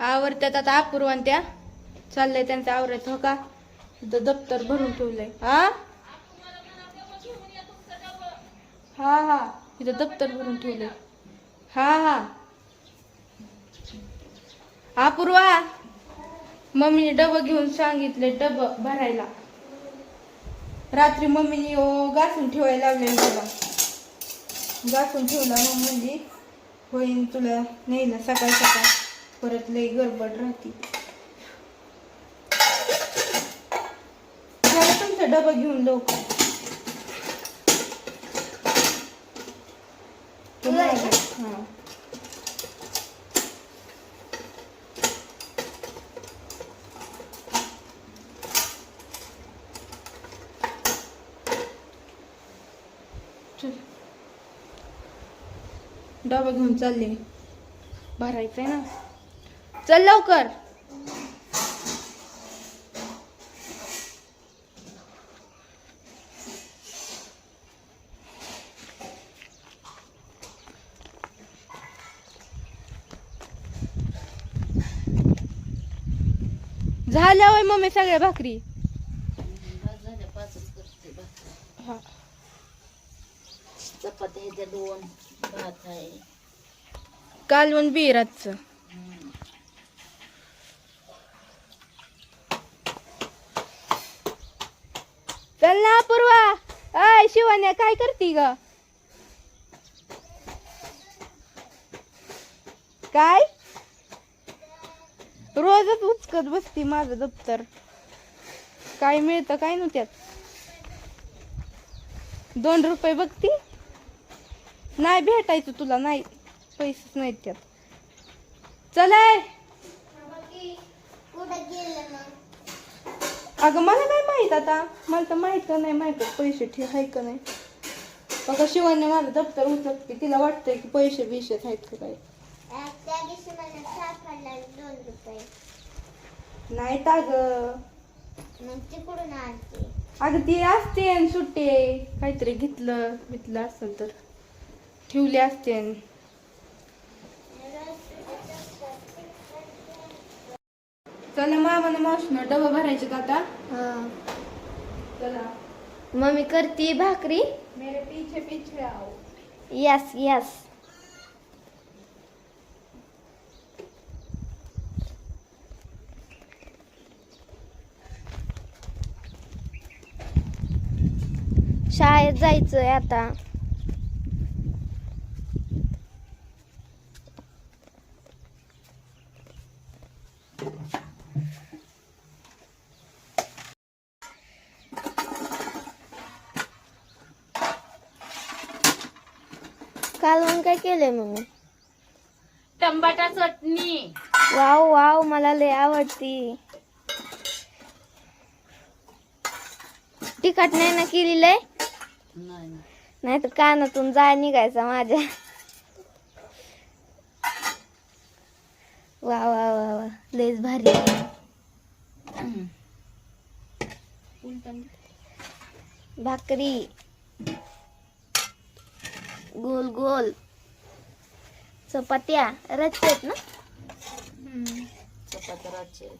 आवरत्यात आता अपूर्वान त्या. चाललंय त्यांचं आवरायचं हो का? दप्तर भरून ठेवलंय. हा? हा हा. इथं दप्तर भरून ठेवलंय. हा हा. अपूर्वा मम्मीने डबं घेऊन सांगितले डबं भरायला. रात्री मम्मीने गासून घासून ठेवायला लावले डबा. घासून ठेवला मग म्हणजे होईन तुला नेलं सकाळ सकाळ. परत लई गडबड राहते. तुमचा डबा घेऊन लवकर. हा. डबा घेऊन चालले. भरायचंय ना. चल लवकर. झाल्या होय मम्मी सगळ्या भाकरी. हा. चपात्या दोन भात आहे. कालवण बिराचं चल ना पूर्वा. अय शिवान्या काय करती ग? काय? रोजच उचकत बसती माझं दप्तर. काय मिळतं काय नव्हत्यात दोन रुपये बघती? नाही भेटायचं तुला नाही. पैसेच नाहीत त्यात. चलाय अगं मला काय माहीत आता. मला तर माहीत नाही माहीत पैसे ठेव हाय का नाही? बघा शिवाने माझं दप्तर उचलते तिला वाटतंय की पैसे बिशे आहेत का काय? त्या दिवशी मला सापडला दोन रुपये. नाही ता ग मग तिकडून आणते? अगं ती असते न सुट्टी आहे. काहीतरी घेतलं घेतलं असेल तर. ठेवले असते न. चला मामाने मावशीनं डबा भरायचे का आता? चला. मम्मी करती भाकरी? मेरे पीछे पीछे आओ. Yes yes. शाळेत जायचंय आता कालवण काय केलंय मम्मी. टमाटा चटणी. वाव वाव मला लय आवडती. तिखट नाही ना केलेलं आहे नाही. तर कानातून जाळ निघायचा माझ्या. वा वा वा वा. लयच भारी. भाकरी. गोल गोल. चपात्या रचतात ना? चपात्या आहेत.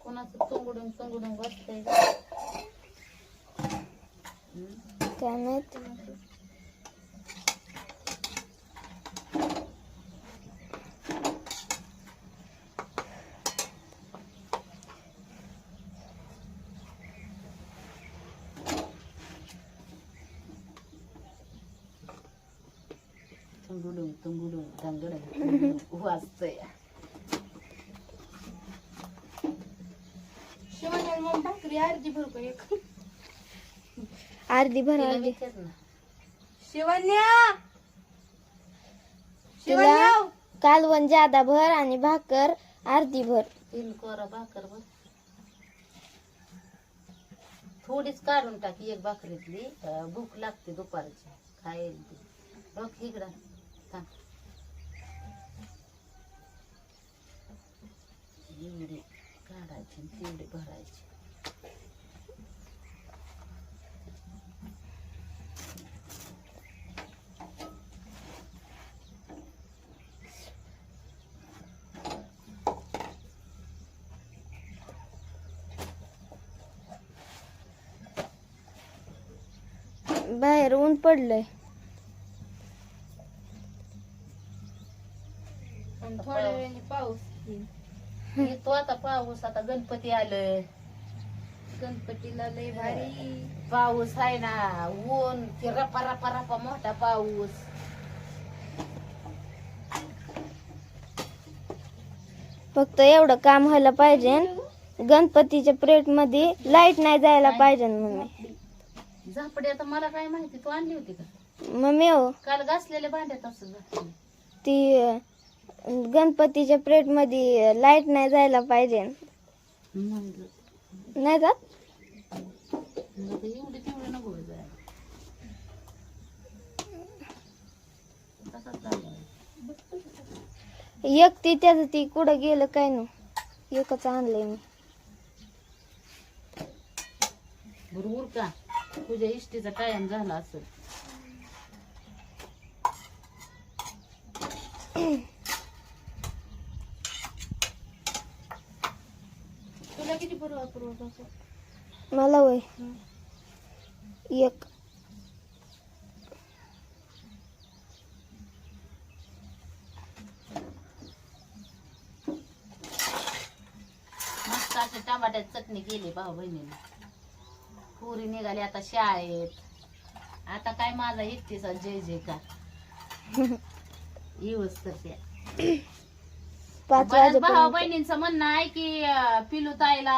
कोणाचं तोंगडून तोंगडून बसतंय? काय माहीत? तंगुडून तंगुडून तंगड वाजतंय शिवाने मग भाकरी अर्धी भरू का एक अर्धी भर तिला अर्धी विचार ना शिवन्या तिला शिवन्या कालवण जादा भर आणि भाकर अर्धी भर तीन कोरा भाकर बघ थोडीच काढून टाकी एक भाकरीतली अं, भूक लागते दुपारची खायला ती बघ इकडं थांब. एवढी काढायचे आणि तेवढे भरायचे बाहेर ऊन पडलंय आणि थोड्या वेळाने पाऊस येईल. येतो आता पाऊस आता गणपती आलं. गणपतीला लय भारी. पाऊस आहे ना ऊन ते रपा रपा रपा मोठा पाऊस. फक्त एवढं काम व्हायला पाहिजे. गणपतीच्या प्लेटमध्ये लाइट नाही जायला पाहिजे मम्मी झापडी आता मला काय माहिती तू आणली होती का? मम्मी हो. काल घासलेल्या भांड्यात असं झापडी. ती गणपतीच्या प्लेटमध्ये लाइट नाही जायला पाहिजे. नाही जात? एवढी तेवढी नको. एक ती त्याचं ती कुठं गेलं काय नु एकच आणलंय मी. बरोबर का? तुझ्या इष्टीचा टाइम झाला असेल. पूर्वा मला वय. एक. मस्त अशी टमाट्याची चटणी केली भाऊ बहिणीने. पुरी निघाली आता शाळेत. आता काय माझा एकटीचा जय जय का येऊच तर त्या. पाच बऱ्याच भाऊ वाजेपर्यंत बहिणींचं म्हणणं आहे की अं, पिलू ताईला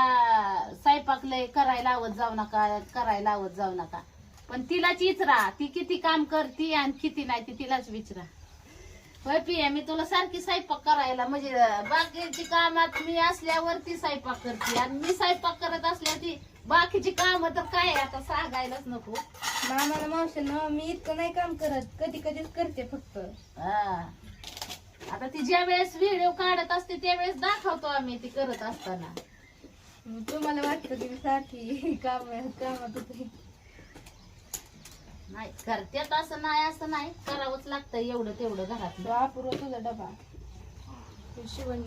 स्वयंपाक लय करायला लावत जाऊ नका करायला लावत जाऊ नका. पण तिलाच विचरा ती किती काम करते आणि किती नाही ती तिलाच विचरा. होय पिया मी तुला सारखी स्वयंपाक करायला म्हणजे अं, बाकीची कामात मी असल्यावर ती स्वयंपाक करते. आणि मी स्वयंपाक करत असल्या ती बाकीची काम तर काय आता सांगायलाच नको. मामाला मावशीनं मी इतकं नाही काम करत. कधी कधीच करते फक्त. हा. आता ती ज्या वेळेस व्हिडिओ काढत असते त्यावेळेस दाखवतो आम्ही ती करत असताना. तुम्हाला वाटतं की मी सारखी काम कामात होते. नाही करत्यात असं नाही असं नाही. करावंच लागतं एवढं तेवढं घरात अपूर्व तुझा डबा. तू शिवण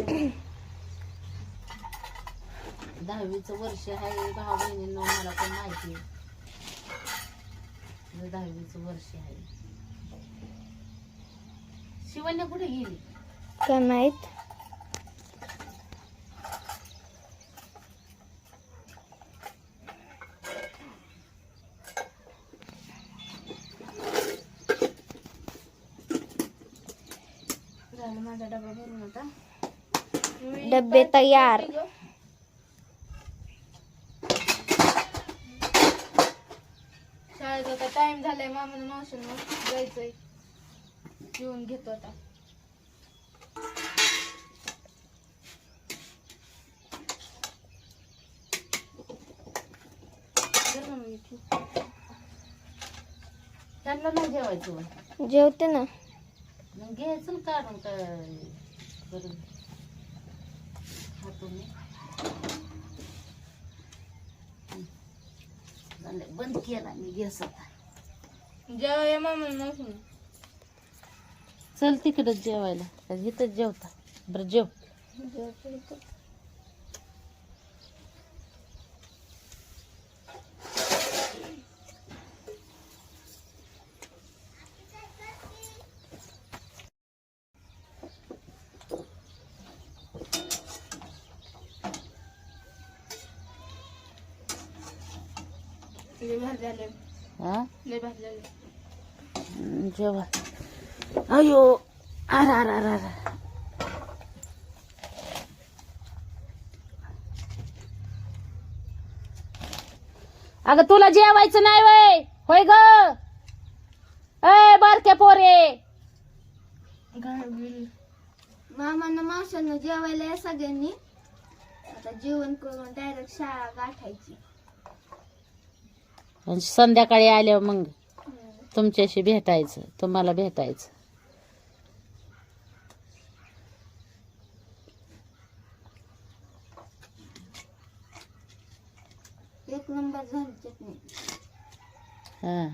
दहावीचं वर्ष आहे भाऊ बहिणींना मला पण माहिती आहे. दहावीचं वर्ष आहे. शिवण्या कुठे गेली? झालं माझा डबा भरून होता मी डब्बे तयार. शाळेत आता टाइम झालाय मामाला मावशीनं जायचंय. जेवून घेतो आता दे ना मग इथे. त्यांना नाही जेवायचं. जेवते ना. मग घ्यायचं ना काढून काय करून. खातो मी. झालं, बंद केला मी गॅस आता. जेव्हा या मामाला मावशीनं चल तिकडच जेवायला. इथंच जेवता. बरं जेव. जेवतो हा? अयो अर अर अर अर अगं तुला जेवायचं नाही वय. होय ग. ए बारक्या पोरे. मामांना मावशांना जेवायला या सगळ्यांनी. आता जेवण करून डायरेक्ट शाळा गाठायची. आणि संध्याकाळी आल्यावर मग तुमच्याशी भेटायचं तुम्हाला भेटायचं. एक नंबर हां.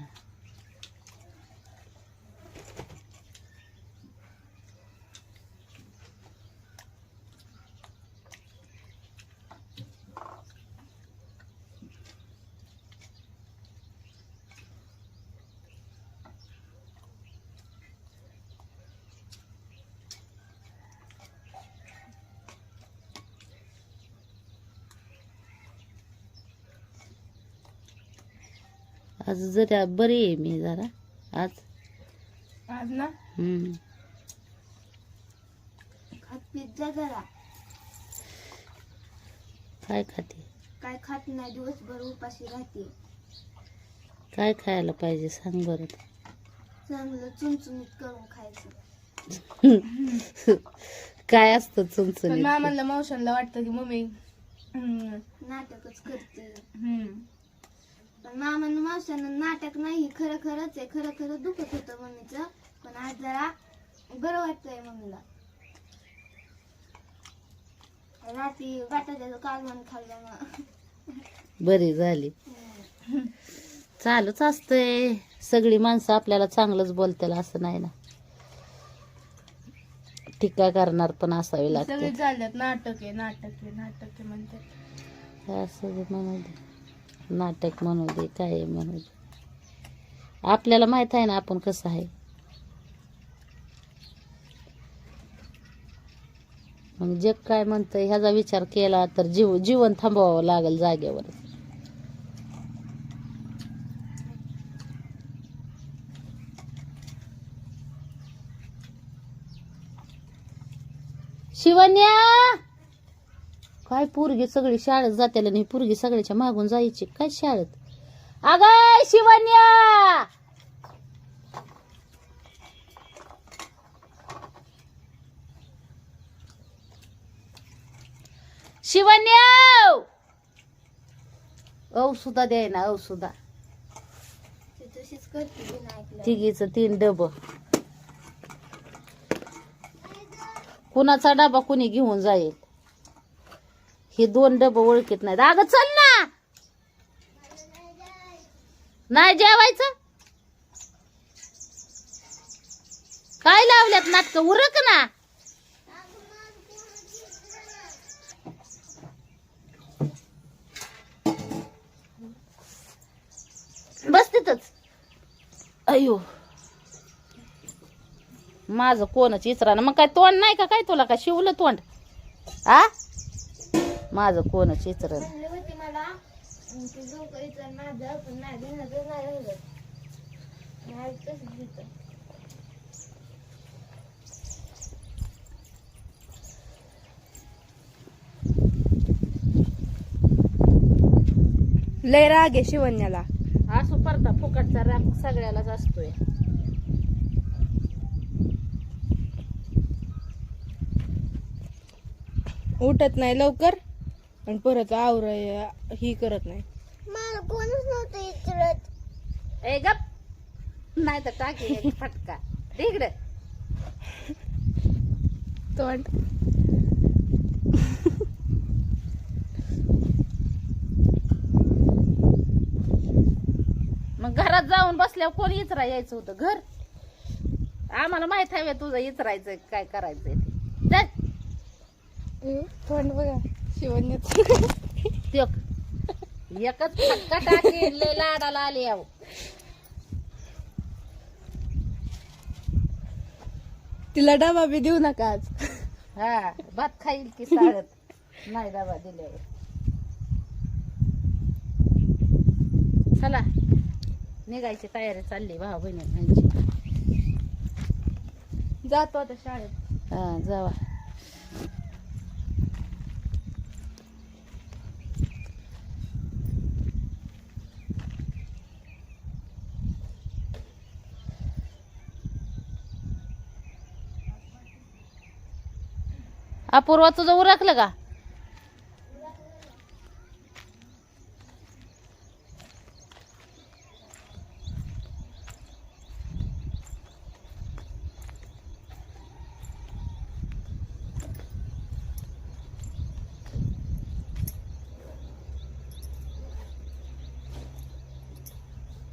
आज जरा बरी आहे मी जरा आज. आज ना? हम्म. खात पिझ्झा जरा. काय खाते? काय खात नाही दिवसभर उपाशी राहते. काय खायला पाहिजे सांग बरं. चांगलं चुमचुमीत करून खायचं. काय असतं पण चुमचुमीत मामाला मावशांना वाटतं की मम्मी हम्म, नाटकच करते. हम्म. पण मामानं मावशानं नाटक नाही खरं खरंच आहे खरं खरं दुखत होतं मम्मीचं. पण आज जरा बरं वाटतंय मम्मीला. रात्री बटाट्याचं कालवण खाल्लं मग. बरी झाली. चालूच असतंय. सगळी माणसं आपल्याला चांगलंच बोलतील असं नाही ना. टीका करणार पण असावी लागते. नाटक आहे नाटक आहे नाटक आहे म्हणतात. असं बी म्हणू दे नाटक म्हणू दे काय म्हणू दे. आपल्याला माहीत आहे ना आपण कसं आहे. मग जग काय म्हणतं ह्याचा विचार केला तर जीव जीवन थांबवावं लागेल जागेवर. शिवन्या काय पोरगी सगळी शाळेत जात्याला नाही पोरगी सगळ्याच्या मागून जायची? काय शाळेत? अग शिवन्या शिवन्या औषधा द्याय ना औषधा. तिघीच तीन डब. कुणाचा डबा कुणी घेऊन जाईल? हे दोन डब ओळखीत नाहीत. अगं चल ना! नाही जेवायचं? काय लावल्यात नाटक? उरक ना! बस तिथंच. अयो माझं कोणच इचरा मग काय तोंड नाही का? काय तुला? का शिवलं तोंड? आ? माझं कोणच दिसतं. लय राग आहे शिवण्याला. असो परता फुकटचा राग सगळ्यालाच असतोय. उठत नाही लवकर? आणि परत आवर ही करत नाही. मला कोणच नव्हतं विचारत ए गप. नाही तर टाकी एक फटका. तिकडे तोंड. मग घरात जाऊन बसल्यावर कोण इचरा यायचं होतं? घर? आम्हाला माहीत आहे बे तुझं इचरायचं काय करायचंय ते. चल. तोंड बघा. शिवण्याच. एकच फटका टाकी लय लाडाला आली याव तिला डबा बी देऊ नका आज. हा भात खाईल की साळत. नाही डबा दिल्यावर. चला. निघायची तयारी चालली भाऊ बहिणी जातो आता शाळेत. हा जावा. अपूर्वा तुझं उरकलं का?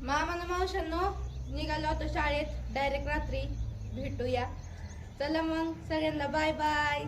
मामानं मावशांनो निघालो होतो शाळेत. डायरेक्ट रात्री भेटूया. चला मग सगळ्यांना बाय बाय